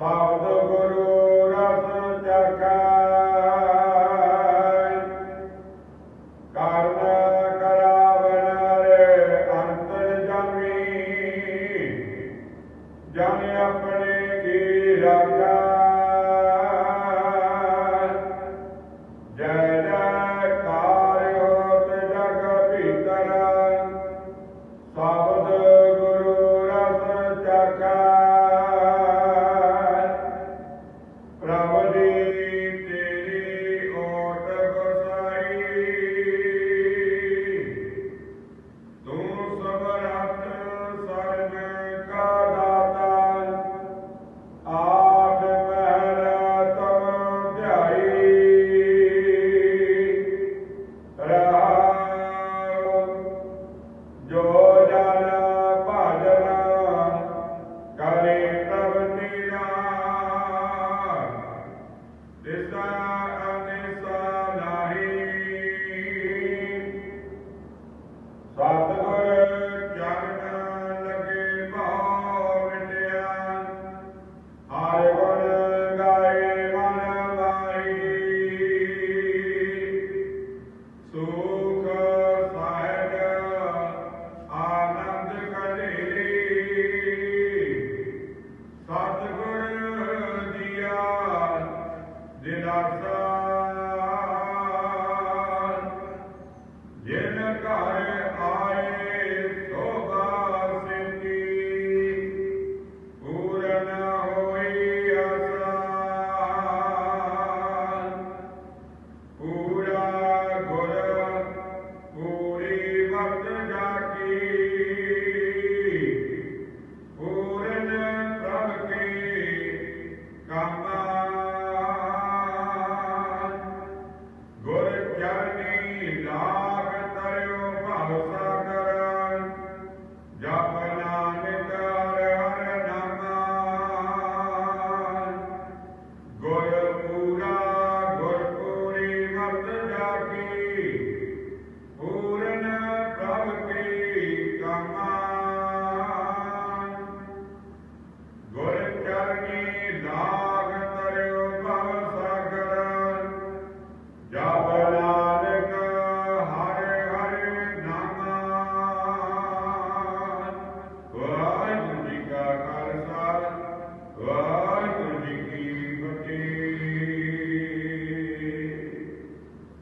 ਸਬਦ ਗੁਰੂ ਰਸ ਚਖਾਈ ਕਰਨਾ ਕਰਾਵਣ ਰੇ ਅੰਤਰ ਜਮੀ। ਜਨ ਆਪਣੇ ਕੀ ਰਾਖਾ ਸਬਦ Pravade are